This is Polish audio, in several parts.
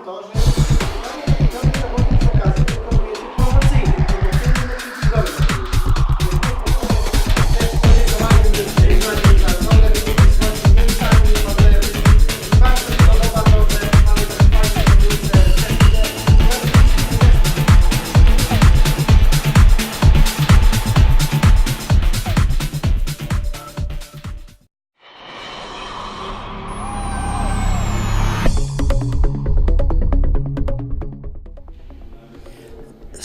então a gente.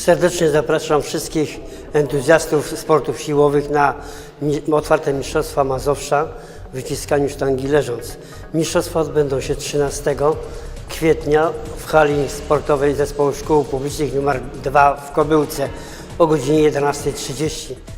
Serdecznie zapraszam wszystkich entuzjastów sportów siłowych na otwarte Mistrzostwa Mazowsza w wyciskaniu sztangi leżąc. Mistrzostwa odbędą się 13 kwietnia w hali sportowej Zespołu Szkół Publicznych nr 2 w Kobyłce o godzinie 11.30.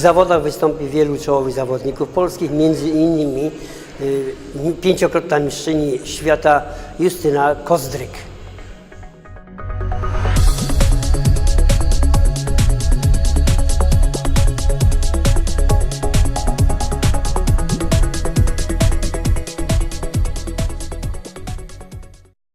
zawodach wystąpi wielu czołowych zawodników polskich, między innymi y, pięciokrotna mistrzyni świata Justyna Kozdryk.